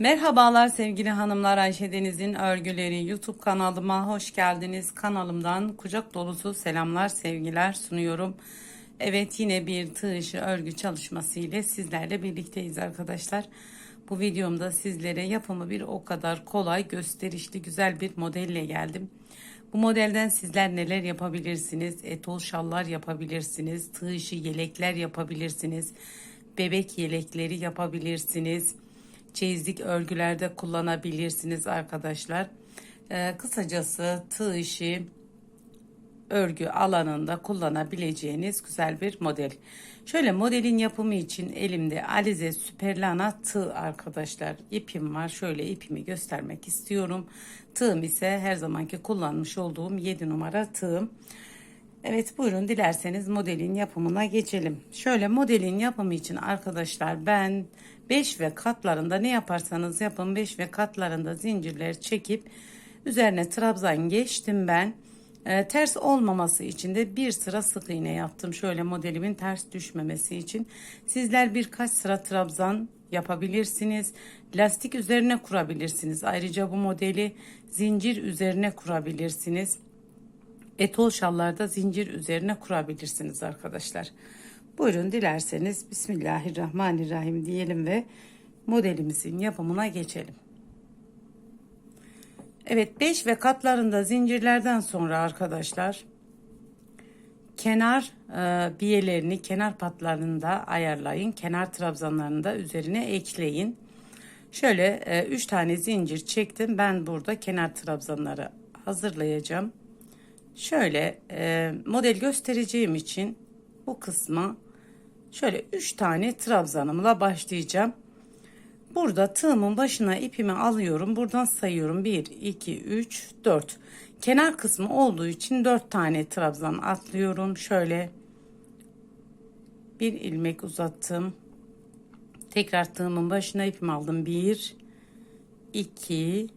Merhabalar sevgili hanımlar Ayşe Deniz'in örgüleri YouTube kanalıma hoş geldiniz. Kanalımdan kucak dolusu selamlar sevgiler sunuyorum. Evet yine bir tığ işi örgü çalışması ile sizlerle birlikteyiz arkadaşlar. Bu videomda sizlere yapımı bir o kadar kolay gösterişli güzel bir modelle geldim. Bu modelden sizler neler yapabilirsiniz? Etol şallar yapabilirsiniz. Tığ işi yelekler yapabilirsiniz. Bebek yelekleri yapabilirsiniz çeyizlik örgülerde kullanabilirsiniz arkadaşlar. Ee, kısacası tığ işi örgü alanında kullanabileceğiniz güzel bir model. Şöyle modelin yapımı için elimde Alize Süperlana tığ arkadaşlar. ipim var. Şöyle ipimi göstermek istiyorum. Tığım ise her zamanki kullanmış olduğum 7 numara tığım. Evet buyurun dilerseniz modelin yapımına geçelim. Şöyle modelin yapımı için arkadaşlar ben 5 ve katlarında ne yaparsanız yapın 5 ve katlarında zincirler çekip üzerine trabzan geçtim ben. Ee, ters olmaması için de bir sıra sık iğne yaptım. Şöyle modelimin ters düşmemesi için. Sizler birkaç sıra trabzan yapabilirsiniz. Lastik üzerine kurabilirsiniz. Ayrıca bu modeli zincir üzerine kurabilirsiniz etol şallarda zincir üzerine kurabilirsiniz arkadaşlar. Buyurun dilerseniz Bismillahirrahmanirrahim diyelim ve modelimizin yapımına geçelim. Evet 5 ve katlarında zincirlerden sonra arkadaşlar kenar e, biyelerini kenar patlarını da ayarlayın. Kenar trabzanlarını da üzerine ekleyin. Şöyle 3 e, tane zincir çektim. Ben burada kenar trabzanları hazırlayacağım. Şöyle e, model göstereceğim için bu kısma şöyle 3 tane trabzanımla başlayacağım. Burada tığımın başına ipimi alıyorum. Buradan sayıyorum. 1, 2, 3, 4. Kenar kısmı olduğu için 4 tane trabzan atlıyorum. Şöyle bir ilmek uzattım. Tekrar tığımın başına ipimi aldım. 1, 2,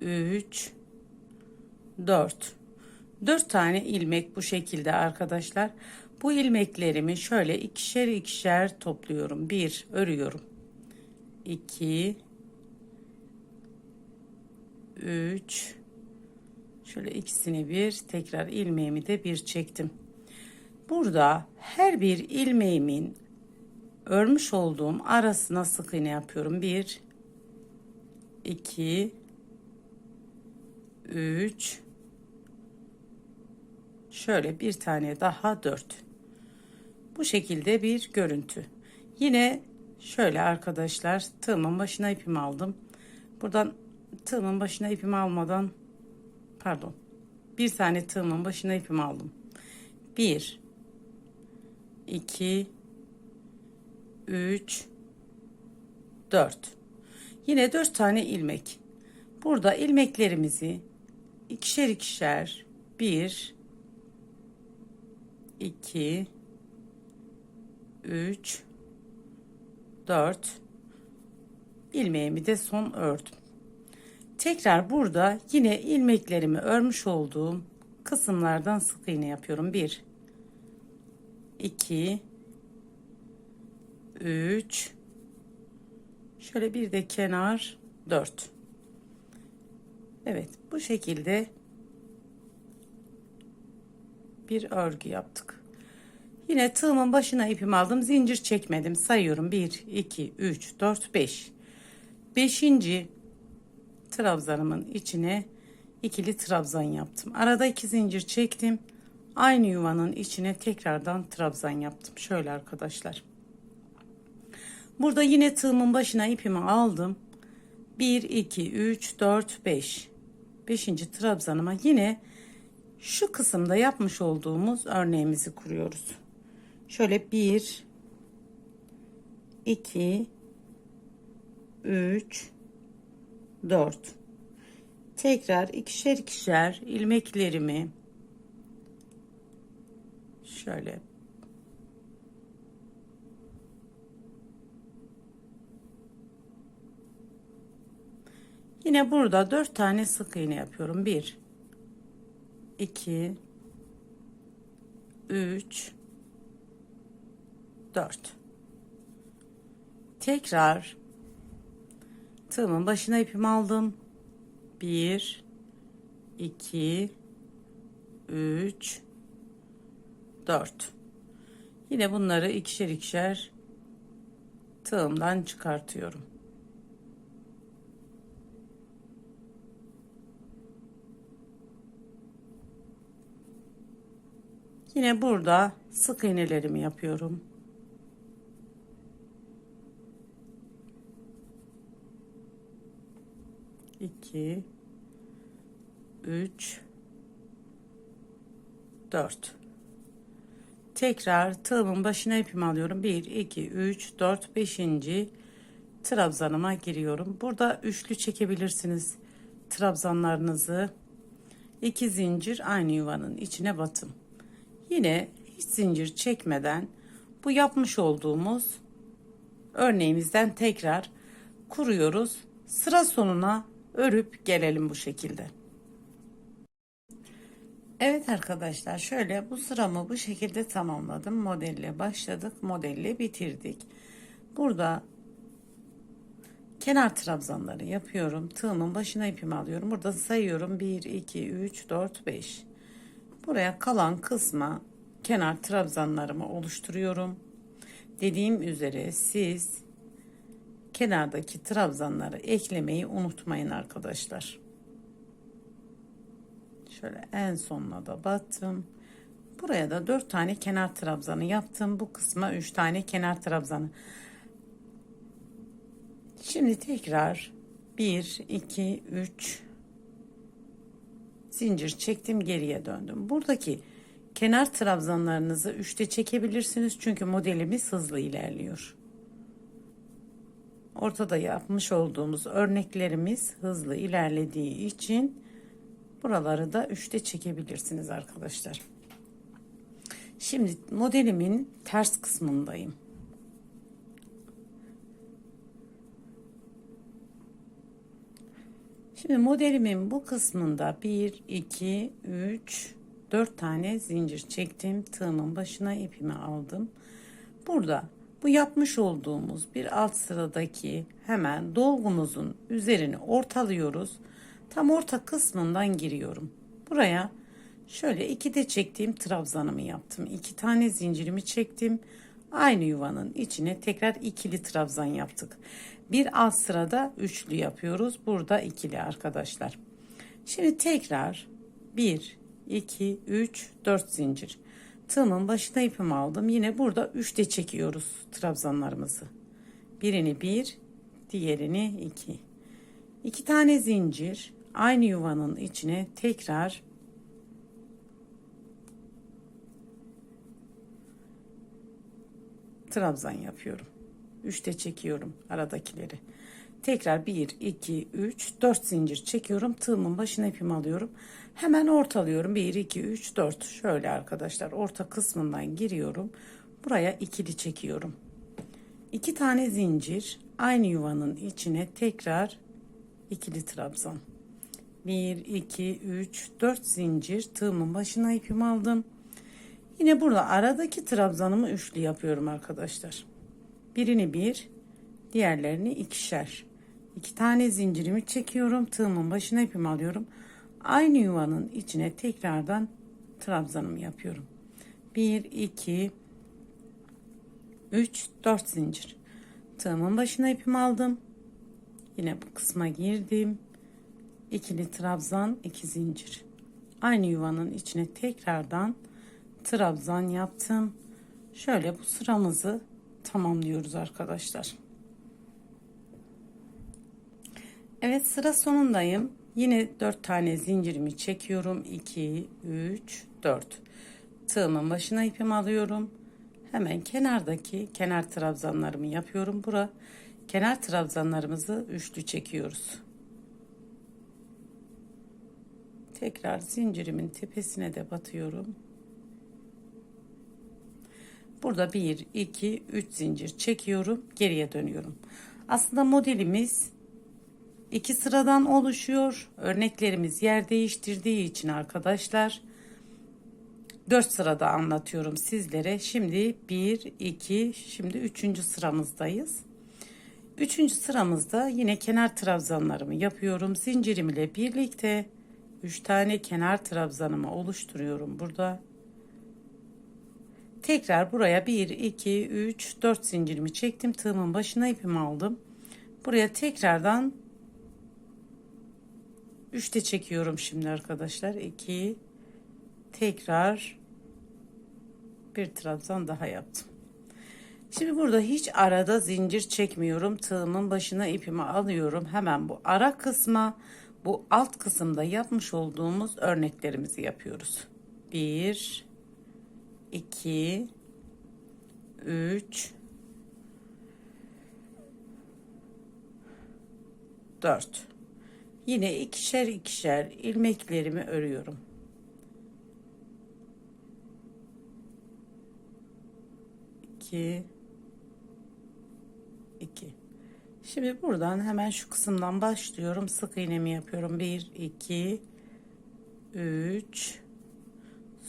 3, 4. 4 tane ilmek bu şekilde arkadaşlar. Bu ilmeklerimi şöyle ikişer ikişer topluyorum. 1 örüyorum. 2 3 şöyle ikisini bir tekrar ilmeğimi de bir çektim. Burada her bir ilmeğimin örmüş olduğum arasına sık iğne yapıyorum. 1 2 3 şöyle bir tane daha 4 bu şekilde bir görüntü. Yine şöyle arkadaşlar tığımın başına ipimi aldım. Buradan tığımın başına ipimi almadan pardon bir tane tığımın başına ipimi aldım. 1 2 3 4 yine 4 tane ilmek. Burada ilmeklerimizi ikişer ikişer 1 2 3 4 ilmeğimi de son ördüm. Tekrar burada yine ilmeklerimi örmüş olduğum kısımlardan sık iğne yapıyorum. 1 2 3 şöyle bir de kenar 4 Evet bu şekilde bir örgü yaptık. Yine tığımın başına ipimi aldım. Zincir çekmedim. Sayıyorum. 1, 2, 3, 4, 5. Beşinci trabzanımın içine ikili trabzan yaptım. Arada iki zincir çektim. Aynı yuvanın içine tekrardan trabzan yaptım. Şöyle arkadaşlar. Burada yine tığımın başına ipimi aldım. 1, 2, 3, 4, 5. Beşinci trabzanıma yine şu kısımda yapmış olduğumuz örneğimizi kuruyoruz. Şöyle 1 2 3 4 tekrar ikişer ikişer ilmeklerimi şöyle Yine burada dört tane sık iğne yapıyorum. Bir, 2 3 4 tekrar Tığımın başına ipimi aldım. 1 2 3 4 Yine bunları ikişer ikişer tığımdan çıkartıyorum. Yine burada sık iğnelerimi yapıyorum. İki, üç, dört. Tekrar tığımın başına ipimi alıyorum. Bir, iki, üç, dört, beşinci trabzanıma giriyorum. Burada üçlü çekebilirsiniz trabzanlarınızı. İki zincir aynı yuvanın içine batım. Yine hiç zincir çekmeden bu yapmış olduğumuz örneğimizden tekrar kuruyoruz. Sıra sonuna örüp gelelim bu şekilde. Evet arkadaşlar şöyle bu sıramı bu şekilde tamamladım. Modelle başladık. Modelle bitirdik. Burada kenar trabzanları yapıyorum. Tığımın başına ipimi alıyorum. Burada sayıyorum. 1, 2, 3, 4, 5. Buraya kalan kısma kenar trabzanlarımı oluşturuyorum. Dediğim üzere siz kenardaki trabzanları eklemeyi unutmayın arkadaşlar. Şöyle en sonuna da battım. Buraya da 4 tane kenar trabzanı yaptım. Bu kısma 3 tane kenar trabzanı. Şimdi tekrar 1 2 3 zincir çektim geriye döndüm. Buradaki kenar trabzanlarınızı 3'te çekebilirsiniz çünkü modelimiz hızlı ilerliyor. Ortada yapmış olduğumuz örneklerimiz hızlı ilerlediği için buraları da 3'te çekebilirsiniz arkadaşlar. Şimdi modelimin ters kısmındayım. Şimdi modelimin bu kısmında 1, 2, 3, 4 tane zincir çektim. Tığımın başına ipimi aldım. Burada bu yapmış olduğumuz bir alt sıradaki hemen dolgumuzun üzerini ortalıyoruz. Tam orta kısmından giriyorum. Buraya şöyle iki de çektiğim trabzanımı yaptım. İki tane zincirimi çektim. Aynı yuvanın içine tekrar ikili trabzan yaptık. Bir alt sırada üçlü yapıyoruz. Burada ikili arkadaşlar. Şimdi tekrar 1, 2, 3, 4 zincir. Tığımın başına ipimi aldım. Yine burada 3 de çekiyoruz trabzanlarımızı. Birini 1, diğerini 2. 2 tane zincir aynı yuvanın içine tekrar trabzan yapıyorum. 3 de çekiyorum aradakileri. Tekrar 1, 2, 3, 4 zincir çekiyorum. Tığımın başına ipimi alıyorum. Hemen ortalıyorum. 1, 2, 3, 4. Şöyle arkadaşlar orta kısmından giriyorum. Buraya ikili çekiyorum. 2 tane zincir aynı yuvanın içine tekrar ikili trabzan. 1, 2, 3, 4 zincir tığımın başına ipimi aldım. Yine burada aradaki trabzanımı üçlü yapıyorum arkadaşlar. Birini bir, diğerlerini ikişer. İki tane zincirimi çekiyorum. Tığımın başına ipimi alıyorum. Aynı yuvanın içine tekrardan trabzanımı yapıyorum. 1, 2, 3, 4 zincir. Tığımın başına ipimi aldım. Yine bu kısma girdim. İkili trabzan, iki zincir. Aynı yuvanın içine tekrardan trabzan yaptım. Şöyle bu sıramızı tamamlıyoruz arkadaşlar. Evet sıra sonundayım. Yine 4 tane zincirimi çekiyorum. 2, 3, 4. Tığımın başına ipimi alıyorum. Hemen kenardaki kenar trabzanlarımı yapıyorum. Bura kenar trabzanlarımızı üçlü çekiyoruz. Tekrar zincirimin tepesine de batıyorum. Burada 1, 2, 3 zincir çekiyorum. Geriye dönüyorum. Aslında modelimiz iki sıradan oluşuyor. Örneklerimiz yer değiştirdiği için arkadaşlar 4 sırada anlatıyorum sizlere. Şimdi 1, 2, şimdi 3. sıramızdayız. Üçüncü sıramızda yine kenar trabzanlarımı yapıyorum. Zincirim ile birlikte 3 tane kenar trabzanımı oluşturuyorum burada. Tekrar buraya 1, 2, 3, 4 zincirimi çektim. Tığımın başına ipimi aldım. Buraya tekrardan 3'te çekiyorum şimdi arkadaşlar. 2 tekrar bir trabzan daha yaptım. Şimdi burada hiç arada zincir çekmiyorum. Tığımın başına ipimi alıyorum. Hemen bu ara kısma bu alt kısımda yapmış olduğumuz örneklerimizi yapıyoruz. 1 2 3 4 Yine ikişer ikişer ilmeklerimi örüyorum. İki, iki. Şimdi buradan hemen şu kısımdan başlıyorum. Sık iğnemi yapıyorum. Bir, iki, üç.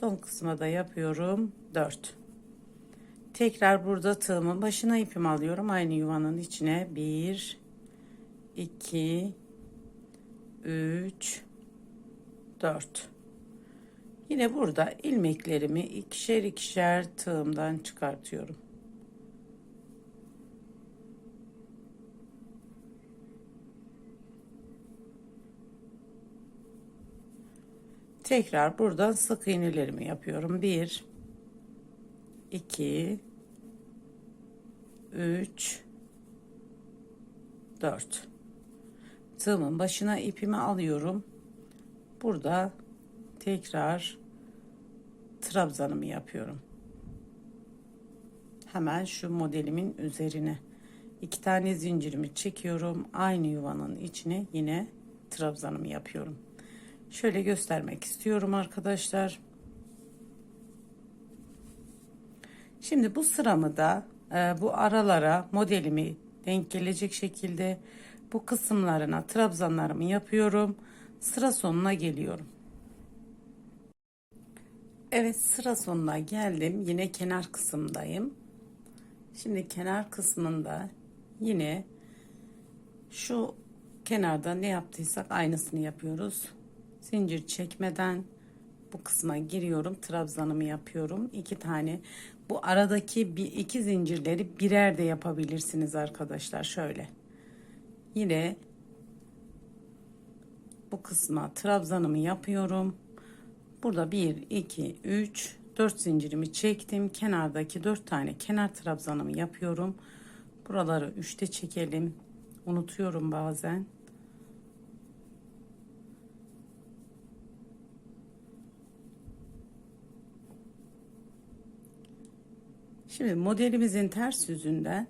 Son kısma da yapıyorum. Dört. Tekrar burada tığımın başına ipimi alıyorum. Aynı yuvanın içine. Bir, iki, 3 4 Yine burada ilmeklerimi ikişer ikişer tığımdan çıkartıyorum. Tekrar buradan sık iğnelerimi yapıyorum. 1 2 3 4 tığımın başına ipimi alıyorum. Burada tekrar trabzanımı yapıyorum. Hemen şu modelimin üzerine iki tane zincirimi çekiyorum. Aynı yuvanın içine yine trabzanımı yapıyorum. Şöyle göstermek istiyorum arkadaşlar. Şimdi bu sıramı da e, bu aralara modelimi denk gelecek şekilde bu kısımlarına trabzanlarımı yapıyorum. Sıra sonuna geliyorum. Evet sıra sonuna geldim. Yine kenar kısımdayım. Şimdi kenar kısmında yine şu kenarda ne yaptıysak aynısını yapıyoruz. Zincir çekmeden bu kısma giriyorum. Trabzanımı yapıyorum. iki tane. Bu aradaki bir iki zincirleri birer de yapabilirsiniz arkadaşlar. Şöyle yine bu kısma trabzanımı yapıyorum. Burada 1 2 3 4 zincirimi çektim. Kenardaki 4 tane kenar trabzanımı yapıyorum. Buraları 3'te çekelim. Unutuyorum bazen. Şimdi modelimizin ters yüzünden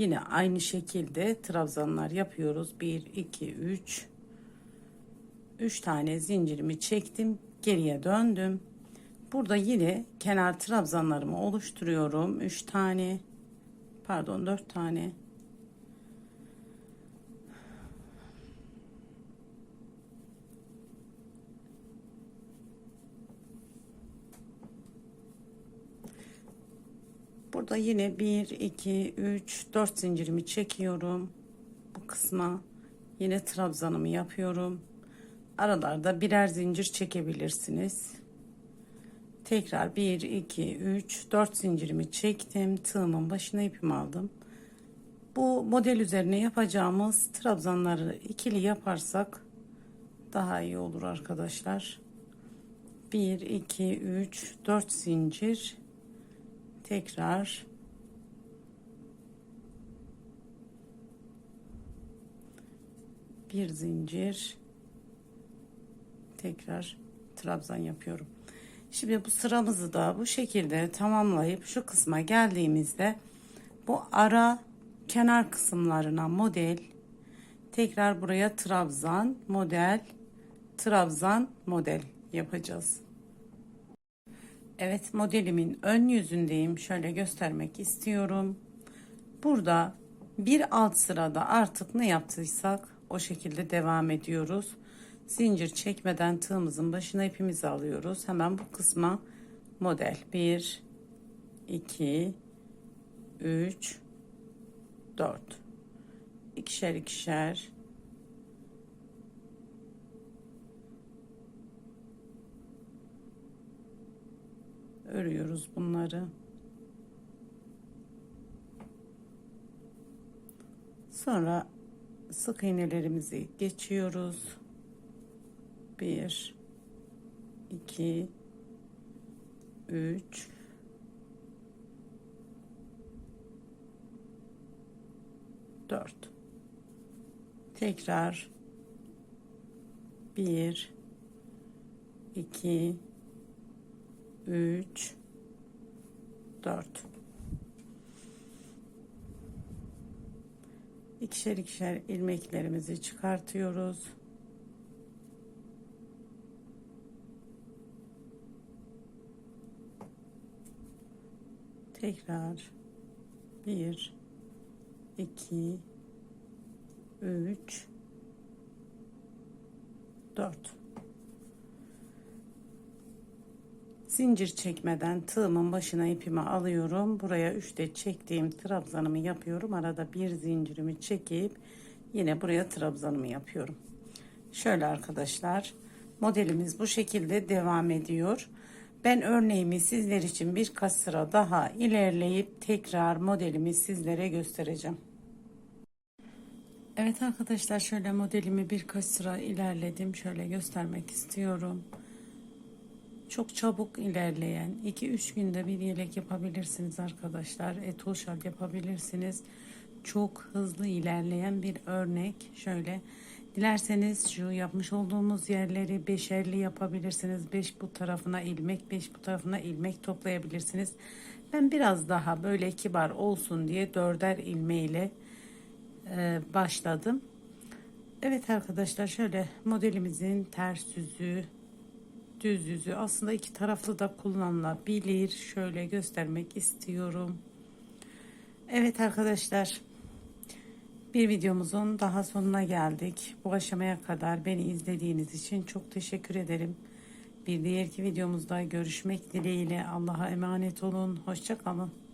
Yine aynı şekilde trabzanlar yapıyoruz. 1, 2, 3. 3 tane zincirimi çektim. Geriye döndüm. Burada yine kenar trabzanlarımı oluşturuyorum. 3 tane. Pardon 4 tane. Burada yine 1, 2, 3, 4 zincirimi çekiyorum. Bu kısma yine trabzanımı yapıyorum. Aralarda birer zincir çekebilirsiniz. Tekrar 1, 2, 3, 4 zincirimi çektim. Tığımın başına ipimi aldım. Bu model üzerine yapacağımız trabzanları ikili yaparsak daha iyi olur arkadaşlar. 1, 2, 3, 4 zincir tekrar bir zincir tekrar trabzan yapıyorum. Şimdi bu sıramızı da bu şekilde tamamlayıp şu kısma geldiğimizde bu ara kenar kısımlarına model tekrar buraya trabzan model trabzan model yapacağız. Evet modelimin ön yüzündeyim. Şöyle göstermek istiyorum. Burada bir alt sırada artık ne yaptıysak o şekilde devam ediyoruz. Zincir çekmeden tığımızın başına ipimizi alıyoruz. Hemen bu kısma model 1 2 3 4 ikişer ikişer örüyoruz bunları. Sonra sık iğnelerimizi geçiyoruz. 1 2 3 4 Tekrar 1 2 3 4 ikişer ikişer ilmeklerimizi çıkartıyoruz. Tekrar 1 2 3 4 zincir çekmeden tığımın başına ipimi alıyorum. Buraya 3'te çektiğim trabzanımı yapıyorum. Arada bir zincirimi çekip yine buraya trabzanımı yapıyorum. Şöyle arkadaşlar modelimiz bu şekilde devam ediyor. Ben örneğimi sizler için birkaç sıra daha ilerleyip tekrar modelimi sizlere göstereceğim. Evet arkadaşlar şöyle modelimi birkaç sıra ilerledim. Şöyle göstermek istiyorum çok çabuk ilerleyen 2-3 günde bir yelek yapabilirsiniz arkadaşlar. Etoşal yapabilirsiniz. Çok hızlı ilerleyen bir örnek. Şöyle dilerseniz şu yapmış olduğumuz yerleri beşerli yapabilirsiniz. 5 bu tarafına ilmek 5 bu tarafına ilmek toplayabilirsiniz. Ben biraz daha böyle kibar olsun diye dörder ilmeğiyle e, başladım. Evet arkadaşlar şöyle modelimizin ters yüzü düz yüzü aslında iki taraflı da kullanılabilir. Şöyle göstermek istiyorum. Evet arkadaşlar bir videomuzun daha sonuna geldik. Bu aşamaya kadar beni izlediğiniz için çok teşekkür ederim. Bir diğerki videomuzda görüşmek dileğiyle Allah'a emanet olun. Hoşçakalın.